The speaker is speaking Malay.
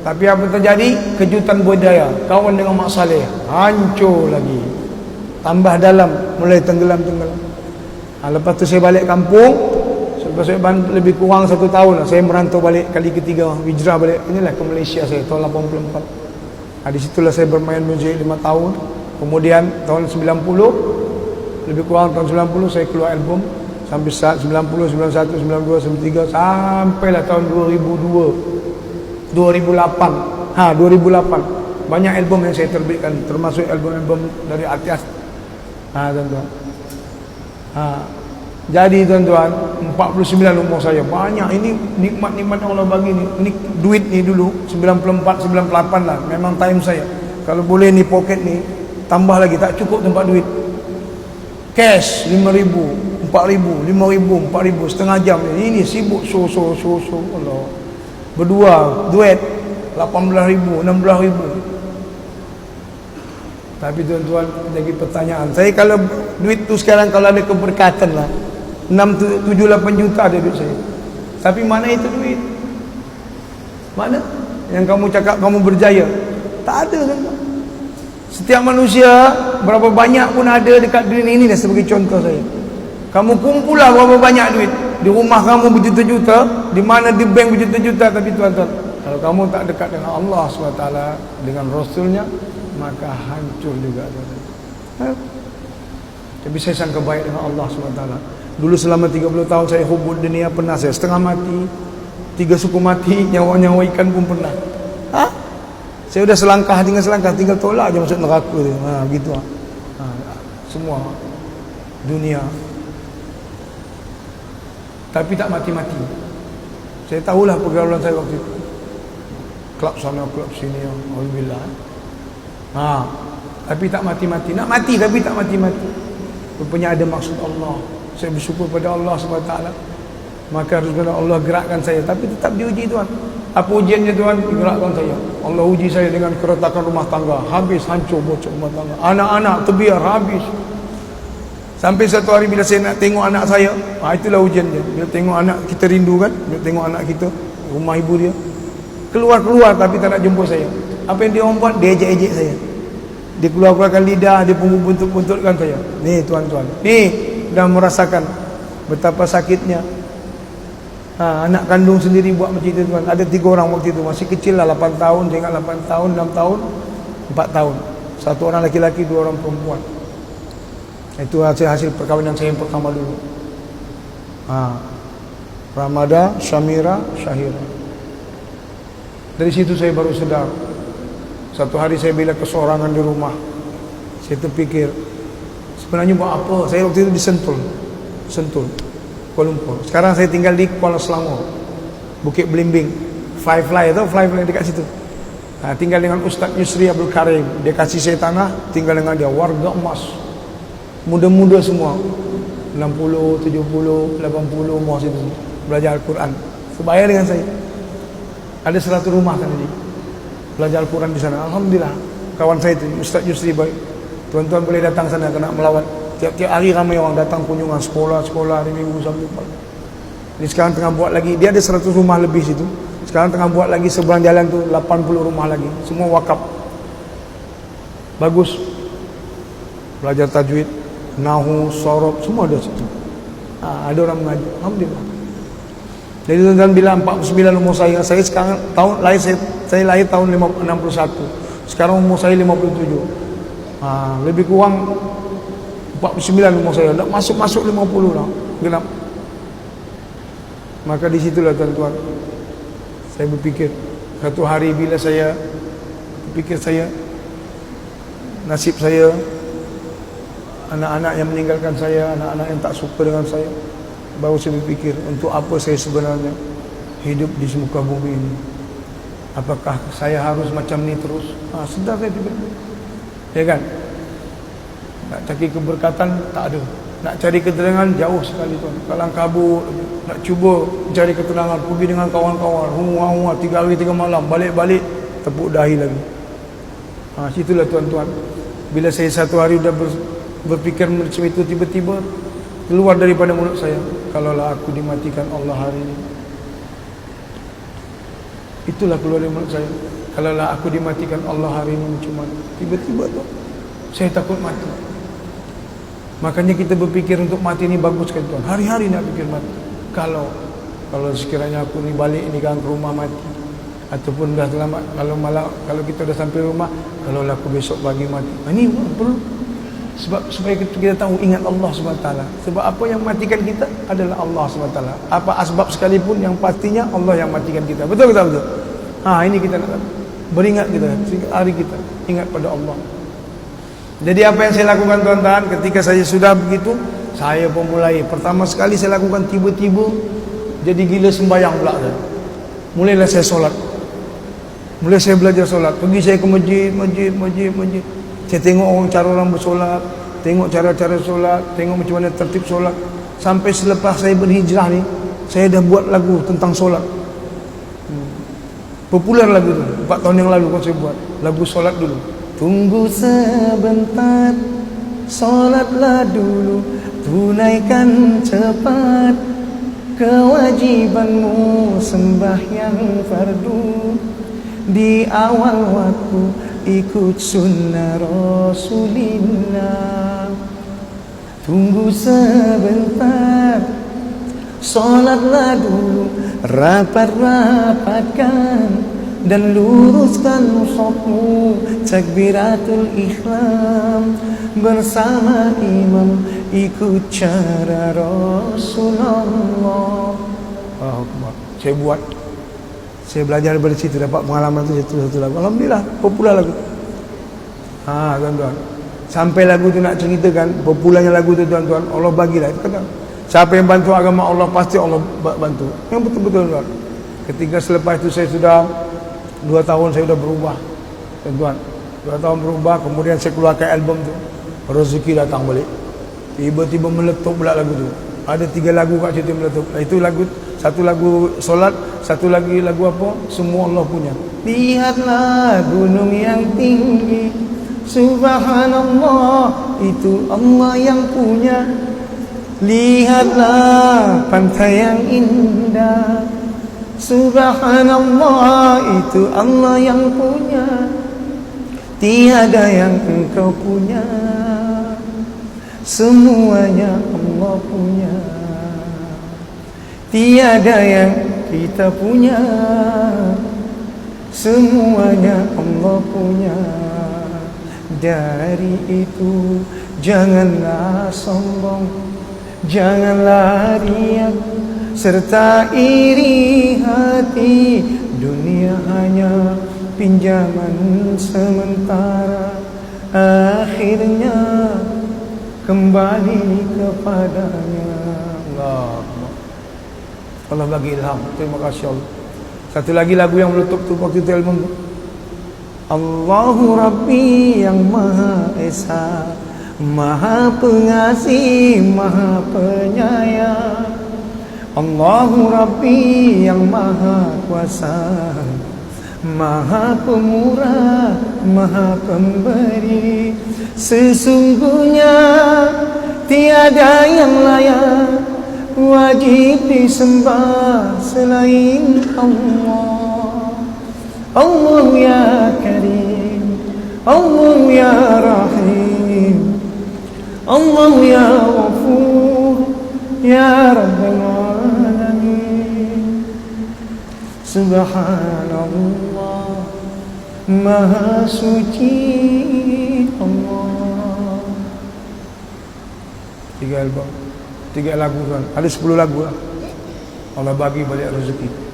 Tapi apa terjadi? Kejutan budaya. Kawan dengan Mak Saleh. Hancur lagi. Tambah dalam. Mulai tenggelam-tenggelam. Ha, lepas tu saya balik kampung. Lepas saya lebih kurang satu tahun lah. Saya merantau balik kali ketiga. Hijrah balik. Inilah ke Malaysia saya. Tahun 84. Ha, di situlah saya bermain muzik lima tahun. Kemudian tahun 90. Lebih kurang tahun 90 saya keluar album. Sampai saat 90, 91, 92, 93. Sampailah tahun 2002. 2008 ha 2008 banyak album yang saya terbitkan termasuk album-album dari artis. Ha tuan-tuan. Ha jadi tuan-tuan 49 umur saya. Banyak ini nikmat-nikmat Allah bagi ni. Ni duit ni dulu 94 98 lah. Memang time saya. Kalau boleh ni poket ni tambah lagi. Tak cukup tempat duit. Cash 5000 4000 5000 4000 setengah jam ini sibuk so so so so. Allah berdua duet. 18 ribu 16 ribu. Tapi tuan-tuan lagi pertanyaan. Saya kalau duit tu sekarang kalau ada keberkatan lah 6, 7, 8 juta ada duit saya. Tapi mana itu duit? Mana? Yang kamu cakap kamu berjaya. Tak ada kan setiap manusia berapa banyak pun ada dekat dunia ini sebagai contoh saya kamu kumpul lah berapa banyak duit. Di rumah kamu berjuta-juta di mana di bank berjuta-juta. Tapi tuan-tuan kalau kamu tak dekat dengan Allah SWT dengan Rasulnya maka hancur juga tuan-tuan. Ha? tapi saya sangka baik dengan Allah SWT. Dulu selama 30 tahun saya hubud dunia pernah saya setengah mati tiga suku mati nyawa-nyawa ikan pun pernah. Ha? saya sudah selangkah tinggal selangkah tinggal tolak aja masuk neraka tu. Ha, gitu ha. semua dunia tapi tak mati-mati. Saya tahulah pergaulan saya waktu itu. Klub sana klub sini alhamdulillah ha. Tapi tak mati-mati. Nak mati tapi tak mati-mati. Rupanya ada maksud Allah. Saya bersyukur pada Allah SWT maka harus benar Allah gerakkan saya. Tapi tetap diuji tuan apa ujiannya tuan gerakkan saya. Allah uji saya dengan keretakan rumah tangga. Habis hancur bocor rumah tangga. Anak-anak terbiar habis Sampai satu hari bila saya nak tengok anak saya, ha, itulah ujian dia. Bila tengok anak kita rindu kan, bila tengok anak kita, rumah ibu dia. Keluar-keluar tapi tak nak jumpa saya. Apa yang dia orang buat? Dia ejek-ejek saya. Dia keluar-keluarkan lidah, dia pun buntut-buntutkan saya. Ni tuan-tuan. Ni dah merasakan betapa sakitnya. Ha, anak kandung sendiri buat macam itu tuan. Ada tiga orang waktu itu. Masih kecil lah, 8 tahun. Dia ingat 8 tahun, 6 tahun, 4 tahun. Satu orang laki-laki, dua orang perempuan. Itu hasil hasil perkahwinan saya yang pertama dulu. Ha. Ramada, Syamira, Syahira. Dari situ saya baru sedar. Satu hari saya bila kesorangan di rumah. Saya terfikir sebenarnya buat apa? Saya waktu itu di Sentul. Sentul. Kuala Lumpur. Sekarang saya tinggal di Kuala Selangor. Bukit Belimbing. Five Fly itu Five Fly dekat situ. Ha, tinggal dengan Ustaz Yusri Abdul Karim. Dia kasih saya tanah, tinggal dengan dia warga emas muda-muda semua. 60, 70, 80 umur situ belajar Al-Quran. Sebaya dengan saya. Ada 100 rumah kan jadi belajar Al-Quran di sana. Alhamdulillah. Kawan saya itu Ustaz Yusri baik tuan-tuan boleh datang sana kena melawat. Tiap-tiap hari ramai orang datang kunjungan sekolah-sekolah hari minggu sampai pagi ini sekarang tengah buat lagi. Dia ada 100 rumah lebih situ. Sekarang tengah buat lagi seberang jalan tu 80 rumah lagi. Semua wakaf. Bagus. Belajar tajwid nahu, sorok, semua ada situ. Ha, ada orang mengaji. Alhamdulillah. Jadi tuan-tuan bila 49 umur saya, saya sekarang tahun lahir saya, saya lahir tahun 61. Sekarang umur saya 57. Ha, lebih kurang 49 umur saya. Tak masuk-masuk 50 lah. Genap. Maka di situlah tuan-tuan saya berfikir satu hari bila saya berfikir saya nasib saya anak-anak yang meninggalkan saya, anak-anak yang tak suka dengan saya, baru saya berfikir untuk apa saya sebenarnya hidup di muka bumi ini. Apakah saya harus macam ni terus? Ha, sedar saya tiba-tiba. Ya kan? Nak cari keberkatan, tak ada. Nak cari ketenangan, jauh sekali tuan. Kalang kabut, nak cuba cari ketenangan, pergi dengan kawan-kawan, huwa-huwa, tiga hari, tiga malam, balik-balik, tepuk dahi lagi. Ha, situlah tuan-tuan. Bila saya satu hari sudah berfikir macam itu tiba-tiba keluar daripada mulut saya. Kalaulah aku dimatikan Allah hari ini. Itulah keluar dari mulut saya. Kalau lah aku dimatikan Allah hari ini mana. Tiba-tiba tu saya takut mati. Makanya kita berfikir untuk mati ini bagus kan Tuhan hari-hari nak fikir mati. Kalau kalau sekiranya aku ni balik ni kan ke rumah mati ataupun dah selamat kalau malam kalau kita dah sampai rumah kalau aku besok pagi mati. Ini perlu sebab supaya kita, tahu ingat Allah SWT sebab apa yang matikan kita adalah Allah SWT apa asbab sekalipun yang pastinya Allah yang matikan kita. Betul ke tak betul? Ha, ini kita nak beringat kita hari kita ingat pada Allah. Jadi apa yang saya lakukan tuan-tuan? Ketika saya sudah begitu saya pun mulai. Pertama sekali saya lakukan tiba-tiba jadi gila sembahyang pula saya. mulailah saya solat. Mulai saya belajar solat. Pergi saya ke masjid masjid masjid masjid saya tengok orang cara orang bersolat, tengok cara-cara solat, tengok macam mana tertib solat. Sampai selepas saya berhijrah ni, saya dah buat lagu tentang solat. Hmm. Popular lagu tu. 4 tahun yang lalu kan saya buat lagu solat dulu. Tunggu sebentar, solatlah dulu, tunaikan cepat kewajibanmu sembahyang fardu di awal waktu ikut sunnah Rasulillah. Tunggu sebentar. Solatlah dulu Rapat-rapatkan Dan luruskan musuhmu Takbiratul ikhlam Bersama imam Ikut cara Rasulullah. Oh, saya buat saya belajar dari situ dapat pengalaman tu satu satu lagu. Alhamdulillah popular lagu. Ha tuan-tuan. Sampai lagu tu nak ceritakan popularnya lagu tu tuan-tuan Allah bagilah itu kata. Siapa yang bantu agama Allah pasti Allah bantu. Yang betul-betul tuan. Ketika selepas itu saya sudah dua tahun saya sudah berubah. Tuan-tuan. Dua tahun berubah kemudian saya keluarkan album tu. Rezeki datang balik. Tiba-tiba meletup pula lagu tu. Ada tiga lagu kat situ meletup. Itu lagu satu lagu solat, satu lagi lagu apa? Semua Allah punya. Lihatlah gunung yang tinggi. Subhanallah, itu Allah yang punya. Lihatlah pantai yang indah. Subhanallah, itu Allah yang punya. Tiada yang engkau punya. Semuanya Allah punya. Tiada yang kita punya. Semuanya Allah punya. Dari itu Janganlah sombong Janganlah riak Serta iri hati. Dunia hanya pinjaman sementara. Akhirnya Kembali kepadanya. Allah Allah bagi ilham. Terima kasih Allah. Satu lagi lagu yang meletup tu waktu itu ilmu. Allahu Rabbi yang Maha Esa, Maha Pengasih, Maha Penyayang. Allahu Rabbi yang Maha Kuasa, Maha Pemurah, Maha Pemberi. Sesungguhnya tiada yang layak wajib disembah selain Allah Allah ya Karim Allah ya Rahim Allah ya Ghafur ya Rabbal Alamin Subhanallah Maha suci Allah Tiga album tiga lagu kan. Ada sepuluh lagu lah. Allah bagi balik rezeki